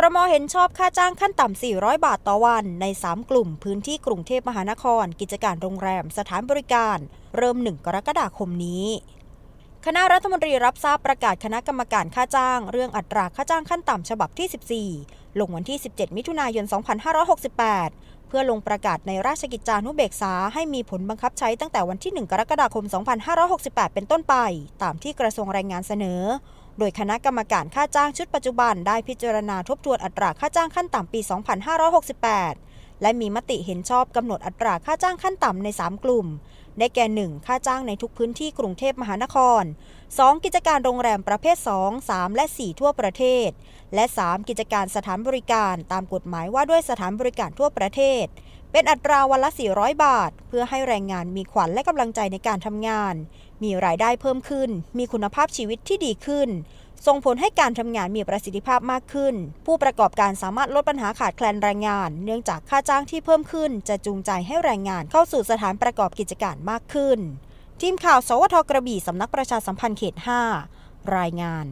ครมเห็นชอบค่าจ้างขั้นต่ำ 400 บาทต่อวันใน 3 กลุ่มพื้นที่กรุงเทพมหานคร กิจการโรงแรม สถานบริการ เริ่ม 1 กรกฎาคมนี้ คณะรัฐมนตรีรับทราบประกาศคณะกรรมการค่าจ้าง เรื่องอัตราค่าจ้างขั้นต่ำฉบับที่ 14 ลงวันที่ 17 มิถุนายน 2568 เพื่อลงประกาศในราชกิจจานุเบกษาให้มีผลบังคับใช้ตั้งแต่วันที่ 1 กรกฎาคม 2568 เป็นต้นไป ตามที่กระทรวงแรงงานเสนอ โดยคณะกรรมการค่าจ้างชุดปัจจุบันได้พิจารณาทบทวนอัตราค่าจ้างขั้นต่ำปี 2568 และมีมติเห็นชอบกำหนดอัตราค่าจ้างขั้นต่ำใน 3 กลุ่ม ได้แก่ 1. ค่าจ้างในทุกพื้นที่กรุงเทพมหานคร 2. กิจการโรงแรมประเภท 2 3 และ 4 ทั่วประเทศ และ 3. กิจการสถานบริการตามกฎหมายว่าด้วยสถานบริการทั่วประเทศ เป็นอัตราวันละ 400 บาท เพื่อให้แรงงานมีขวัญและกำลังใจในการทำงาน มีรายได้เพิ่มขึ้น มีคุณภาพชีวิตที่ดีขึ้น ส่งผลให้การทำงานมีประสิทธิภาพมากขึ้น ผู้ประกอบการสามารถลดปัญหาขาดแคลนแรงงาน เนื่องจากค่าจ้างที่เพิ่มขึ้น จะจูงใจให้แรงงานเข้าสู่สถานประกอบกิจการมากขึ้น ทีมข่าว สวทกระบี่สำนักประชาสัมพันธ์เขต 5 รายงาน